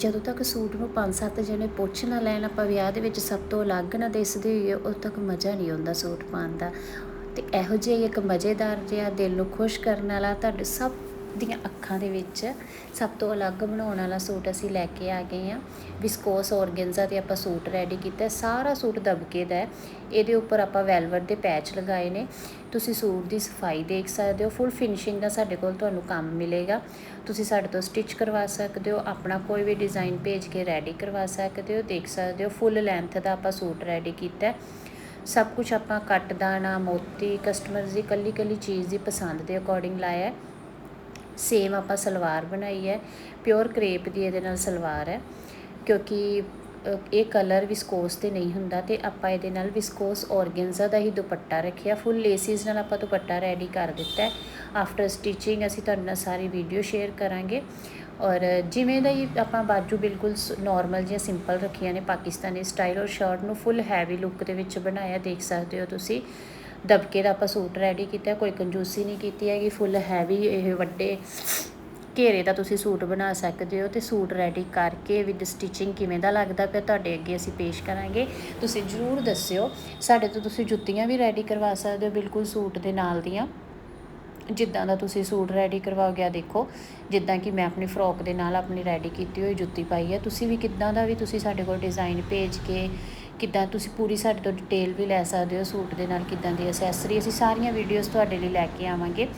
ਜਦੋਂ ਤੱਕ ਸੂਟ ਨੂੰ ਪੰਜ ਸੱਤ ਜਣੇ ਪੁੱਛ ਨਾ ਲੈਣ, ਆਪਾਂ ਵਿਆਹ ਦੇ ਵਿੱਚ ਸਭ ਤੋਂ ਅਲੱਗ ਨਾ ਦਿਸਦੇ ਹੋਈਏ ਉਦੋਂ ਤੱਕ ਮਜ਼ਾ ਨਹੀਂ ਆਉਂਦਾ ਸੂਟ ਪਾਉਣ ਦਾ। ਤੇ ਇਹੋ ਜਿਹਾ ਇੱਕ ਮਜ਼ੇਦਾਰ ਜਿਹਾ ਦਿਲ ਨੂੰ ਖੁਸ਼ ਕਰਨ ਵਾਲਾ ਤੁਹਾਡੇ ਸਭ ਦੀਆਂ ਅੱਖਾਂ ਦੇ ਵਿੱਚ ਸਭ ਤੋਂ ਅਲੱਗ ਬਣਾਉਣ ਵਾਲਾ ਸੂਟ ਅਸੀਂ ਲੈ ਕੇ ਆ ਗਏ ਆ ਵਿਸਕੋਸ ਔਰਗੈਂਜ਼ਾ ਤੇ ਆਪਾਂ ਸੂਟ ਰੈਡੀ ਕੀਤਾ ਸਾਰਾ ਸੂਟ ਦਬਕੇ ਦਾ ਇਹਦੇ ਉੱਪਰ ਆਪਾਂ ਵੈਲਵਟ ਦੇ ਪੈਚ ਲਗਾਏ ਨੇ। ਤੁਸੀਂ ਸੂਟ ਦੀ ਸਫ਼ਾਈ ਦੇਖ ਸਕਦੇ ਹੋ। ਫੁੱਲ ਫਿਨਿਸ਼ਿੰਗ ਦਾ ਸਾਡੇ ਕੋਲ ਤੁਹਾਨੂੰ ਕੰਮ ਮਿਲੇਗਾ। ਤੁਸੀਂ ਸਾਡੇ ਤੋਂ ਸਟਿਚ ਕਰਵਾ ਸਕਦੇ ਹੋ। ਆਪਣਾ ਕੋਈ ਵੀ ਡਿਜ਼ਾਈਨ ਭੇਜ ਕੇ ਰੈਡੀ ਕਰਵਾ ਸਕਦੇ ਹੋ। ਦੇਖ ਸਕਦੇ ਹੋ। ਫੁੱਲ ਲੈਂਥ ਦਾ ਆਪਾਂ ਸੂਟ ਰੈਡੀ ਕੀਤਾ ਸਭ ਕੁਝ ਆਪਾਂ ਕੱਟ ਦਾਣਾ, ਮੋਤੀ ਕਸਟਮਰਸ ਦੀ ਕੱਲੀ ਕੱਲੀ ਚੀਜ਼ ਦੀ ਪਸੰਦ ਦੇ ਅਕੋਰਡਿੰਗ ਲਾਇਆ ਹੈ। ਸੇਮ ਆਪਾਂ ਸਲਵਾਰ ਬਣਾਈ ਹੈ ਪਿਓਰ ਕਰੇਪ ਦੀ ਇਹਦੇ ਨਾਲ ਸਲਵਾਰ ਹੈ, ਕਿਉਂਕਿ ਇਹ ਕਲਰ ਵਿਸਕੋਸ ਤੇ ਨਹੀਂ ਹੁੰਦਾ ਤੇ ਆਪਾਂ ਇਹਦੇ ਨਾਲ ਵਿਸਕੋਸ ਔਰਗੈਂਜ਼ਾ ਦਾ ਹੀ ਦੁਪੱਟਾ ਰੱਖਿਆ ਫੁੱਲ ਲੇਸਿਸ ਨਾਲ ਆਪਾਂ ਦੁਪੱਟਾ ਰੈਡੀ ਕਰ ਦਿੱਤਾ ਹੈ। ਆਫਟਰ ਸਟਿਚਿੰਗ ਅਸੀਂ ਤੁਹਾਡੇ ਨਾਲ ਸਾਰੀ ਵੀਡੀਓ ਸ਼ੇਅਰ ਕਰਾਂਗੇ। ਔਰ ਜਿਵੇਂ ਦਾ ਹੀ ਆਪਾਂ ਬਾਜੂ ਬਿਲਕੁਲ ਨਾਰਮਲ ਜਿਹਾ ਸਿੰਪਲ ਰੱਖੀਆਂ ਨੇ, ਪਾਕਿਸਤਾਨੀ ਸਟਾਈਲ ਔਰ ਸ਼ਰਟ ਨੂੰ ਫੁੱਲ ਹੈਵੀ ਲੁੱਕ ਦੇ ਵਿੱਚ ਬਣਾਇਆ, ਦੇਖ ਸਕਦੇ ਹੋ ਤੁਸੀਂ। ਦਬਕੇ ਦਾ ਆਪਾਂ ਸੂਟ ਰੈਡੀ ਕੀਤਾ, ਕੋਈ ਕੰਜੂਸੀ ਨਹੀਂ ਕੀਤੀ ਹੈਗੀ ਫੁੱਲ ਹੈਵੀ ਇਹ ਵੱਡੇ ਘੇਰੇ ਦਾ ਤੁਸੀਂ ਸੂਟ ਬਣਾ ਸਕਦੇ ਹੋ ਤੇ ਸੂਟ ਰੈਡੀ ਕਰਕੇ ਵਿਦ ਸਟਿਚਿੰਗ ਕਿਵੇਂ ਦਾ ਲੱਗਦਾ ਪਿਆ ਤੁਹਾਡੇ ਅੱਗੇ ਅਸੀਂ ਪੇਸ਼ ਕਰਾਂਗੇ। ਤੁਸੀਂ ਜਰੂਰ ਦੱਸਿਓ, ਸਾਡੇ ਤੋਂ ਤੁਸੀਂ ਜੁੱਤੀਆਂ ਵੀ ਰੈਡੀ ਕਰਵਾ ਸਕਦੇ ਹੋ, ਬਿਲਕੁਲ ਸੂਟ ਦੇ ਨਾਲ ਦੀਆਂ। ਜਿੱਦਾਂ ਦਾ ਤੁਸੀਂ ਸੂਟ ਰੈਡੀ ਕਰਵਾਓਗੇ, ਆ ਦੇਖੋ, ਜਿੱਦਾਂ ਕਿ ਮੈਂ ਆਪਣੀ ਫਰੋਕ ਦੇ ਨਾਲ ਆਪਣੀ ਰੈਡੀ ਕੀਤੀ ਹੋਈ ਜੁੱਤੀ ਪਾਈ ਹੈ। ਤੁਸੀਂ ਵੀ ਕਿੱਦਾਂ ਦਾ ਵੀ ਤੁਸੀਂ ਸਾਡੇ ਕੋਲ ਡਿਜ਼ਾਈਨ ਭੇਜ ਕੇ ਕਿੱਦਾਂ ਤੁਸੀਂ ਪੂਰੀ ਸਾਡੇ ਤੋਂ ਡਿਟੇਲ ਵੀ ਲੈ ਸਕਦੇ ਹੋ, ਸੂਟ ਦੇ ਨਾਲ ਕਿੱਦਾਂ ਦੀ ਅਸੈਸਰੀ ਅਸੀਂ ਸਾਰੀਆਂ ਵੀਡੀਓਜ਼ ਤੁਹਾਡੇ ਲਈ ਲੈ ਕੇ ਆਵਾਂਗੇ।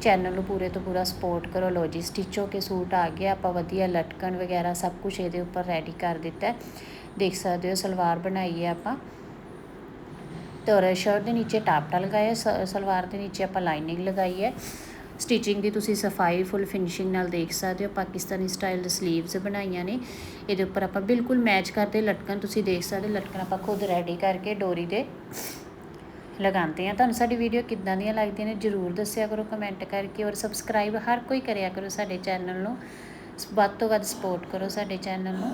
ਚੈਨਲ ਨੂੰ ਪੂਰੇ ਤੋਂ ਪੂਰਾ ਸਪੋਰਟ ਕਰੋ ਲੋ ਜੀ ਸਟਿਚ ਹੋ ਕੇ ਸੂਟ ਆ ਗਿਆ, ਆਪਾਂ ਵਧੀਆ ਲਟਕਣ ਵਗੈਰਾ ਸਭ ਕੁਝ ਇਹਦੇ ਉੱਪਰ ਰੈਡੀ ਕਰ ਦਿੱਤਾ ਦੇਖ ਸਕਦੇ ਹੋ, ਸਲਵਾਰ ਬਣਾਈ ਹੈ ਆਪਾਂ। ਤੇ ਔਰ ਸ਼ਰਟ ਦੇ ਨੀਚੇ ਟਾਪਟਾ ਲਗਾਇਆ, ਸ- ਸਲਵਾਰ ਦੇ ਨੀਚੇ ਆਪਾਂ ਲਾਈਨਿੰਗ ਲਗਾਈ ਹੈ। ਸਟਿਚਿੰਗ ਦੀ ਤੁਸੀਂ ਸਫ਼ਾਈ ਫੁੱਲ ਫਿਨਿਸ਼ਿੰਗ ਨਾਲ ਦੇਖ ਸਕਦੇ ਹੋ ਪਾਕਿਸਤਾਨੀ ਸਟਾਈਲ ਸਲੀਵਸ ਬਣਾਈਆਂ ਨੇ। ਇਹਦੇ ਉੱਪਰ ਆਪਾਂ ਬਿਲਕੁਲ ਮੈਚ ਕਰਦੇ ਲਟਕਣ ਤੁਸੀਂ ਦੇਖ ਸਕਦੇ ਹੋ, ਲਟਕਣ ਆਪਾਂ ਖੁਦ ਰੈਡੀ ਕਰਕੇ ਡੋਰੀ ਦੇ ਲਗਾਉਂਦੇ ਆ ਤੁਹਾਨੂੰ ਸਾਡੀ ਵੀਡੀਓ ਕਿੱਦਾਂ ਦੀਆਂ ਲੱਗਦੀਆਂ ਨੇ ਜਰੂਰ ਦੱਸਿਆ ਕਰੋ ਕਮੈਂਟ ਕਰਕੇ ਔਰ ਸਬਸਕ੍ਰਾਈਬ ਹਰ ਕੋਈ ਕਰਿਆ ਕਰੋ ਸਾਡੇ ਚੈਨਲ ਨੂੰ। ਵੱਧ ਤੋਂ ਵੱਧ ਸਪੋਰਟ ਕਰੋ ਸਾਡੇ ਚੈਨਲ ਨੂੰ।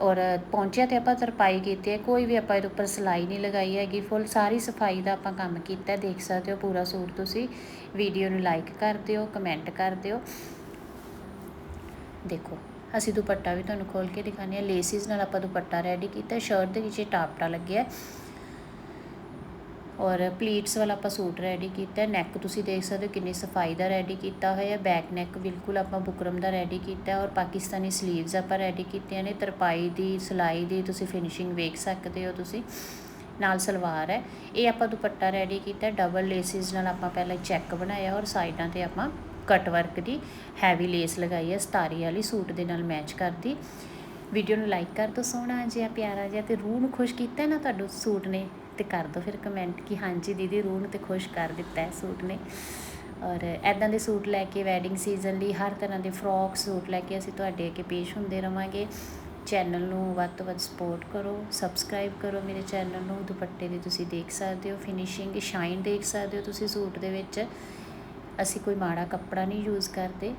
ਔਰ ਪਹੁੰਚਿਆ ਤੇ ਆਪਾਂ ਤਰਪਾਈ ਕੀਤੀ ਹੈ, ਕੋਈ ਵੀ ਆਪਾਂ ਇਹਦੇ ਉੱਪਰ ਸਿਲਾਈ ਨਹੀਂ ਲਗਾਈ ਹੈਗੀ ਫੁੱਲ ਸਾਰੀ ਸਫ਼ਾਈ ਦਾ ਆਪਾਂ ਕੰਮ ਕੀਤਾ ਦੇਖ ਸਕਦੇ ਹੋ ਪੂਰਾ ਸੂਟ ਤੁਸੀਂ। ਵੀਡੀਓ ਨੂੰ ਲਾਈਕ ਕਰ ਦਿਓ ਕਮੈਂਟ ਕਰ ਦਿਓ। ਦੇਖੋ, ਅਸੀਂ ਦੁਪੱਟਾ ਵੀ ਤੁਹਾਨੂੰ ਖੋਲ ਕੇ ਦਿਖਾਉਂਦੇ ਹਾਂ ਲੇਸਿਸ ਨਾਲ ਆਪਾਂ ਦੁਪੱਟਾ ਰੈਡੀ ਕੀਤਾ ਸ਼ਰਟ ਦੇ ਨੀਚੇ ਟਾਪਟਾ ਲੱਗਿਆ ਔਰ ਪਲੀਟਸ ਵਾਲਾ ਆਪਾਂ ਸੂਟ ਰੈਡੀ ਕੀਤਾ ਨੈਕ ਤੁਸੀਂ ਦੇਖ ਸਕਦੇ ਹੋ ਕਿੰਨੀ ਸਫ਼ਾਈ ਦਾ ਰੈਡੀ ਕੀਤਾ ਹੋਇਆ ਬੈਕ ਨੈਕ ਬਿਲਕੁਲ ਆਪਾਂ ਬੁਕਰਮ ਦਾ ਰੈਡੀ ਕੀਤਾ ਔਰ ਪਾਕਿਸਤਾਨੀ ਸਲੀਵਸ ਆਪਾਂ ਰੈਡੀ ਕੀਤੀਆਂ ਨੇ, ਤਰਪਾਈ ਦੀ, ਸਿਲਾਈ ਦੀ, ਤੁਸੀਂ ਫਿਨਿਸ਼ਿੰਗ ਵੇਖ ਸਕਦੇ ਹੋ ਤੁਸੀਂ, ਨਾਲ ਸਲਵਾਰ ਹੈ, ਇਹ ਆਪਾਂ ਦੁਪੱਟਾ ਰੈਡੀ ਕੀਤਾ ਡਬਲ ਲੇਸਿਸ ਨਾਲ ਆਪਾਂ ਪਹਿਲਾਂ ਚੈੱਕ ਬਣਾਇਆ ਔਰ ਸਾਈਡਾਂ ਤੇ ਆਪਾਂ ਕਟ ਵਰਕ ਦੀ ਹੈਵੀ ਲੇਸ ਲਗਾਈ ਹੈ, ਸਤਾਰੀ ਵਾਲੀ ਸੂਟ ਦੇ ਨਾਲ ਮੈਚ ਕਰਦੀ ਵੀਡੀਓ ਨੂੰ ਲਾਈਕ ਕਰ ਦਿਓ, ਸੋਹਣਾ ਜਿਹਾ, ਪਿਆਰਾ ਜਿਹਾ ਤੇ ਰੂਹ ਨੂੰ ਖੁਸ਼ ਕੀਤਾ ਨਾ ਤੁਹਾਨੂੰ ਸੂਟ ਨੇ। ਤੇ ਕਰ ਦਿਓ ਫਿਰ ਕਮੈਂਟ ਕਿ ਹਾਂਜੀ ਦੀਦੀ ਰੂਹ ਨੂੰ ਤੇ ਖੁਸ਼ ਕਰ ਦਿੱਤਾ ਹੈ ਸੂਟ ਨੇ। ਔਰ ਐਦਾਂ ਦੇ ਸੂਟ ਲੈ ਕੇ ਵੈਡਿੰਗ ਸੀਜ਼ਨ ਲਈ ਹਰ ਤਰ੍ਹਾਂ ਦੇ ਫਰੋਕ ਸੂਟ ਲੈ ਕੇ ਅਸੀਂ ਤੁਹਾਡੇ ਅੱਗੇ ਪੇਸ਼ ਹੁੰਦੇ ਰਵਾਂਗੇ। ਚੈਨਲ ਨੂੰ ਵੱਧ ਤੋਂ ਵੱਧ ਸਪੋਰਟ ਕਰੋ ਸਬਸਕ੍ਰਾਈਬ ਕਰੋ ਮੇਰੇ ਚੈਨਲ ਨੂੰ। ਦੁਪੱਟੇ ਦੀ ਤੁਸੀਂ ਦੇਖ ਸਕਦੇ ਹੋ ਫਿਨਿਸ਼ਿੰਗ ਸ਼ਾਈਨ ਦੇਖ ਸਕਦੇ ਹੋ ਤੁਸੀਂ ਸੂਟ ਦੇ ਵਿੱਚ। ਅਸੀਂ ਕੋਈ ਮਾੜਾ ਕੱਪੜਾ ਨਹੀਂ ਯੂਜ਼ ਕਰਦੇ।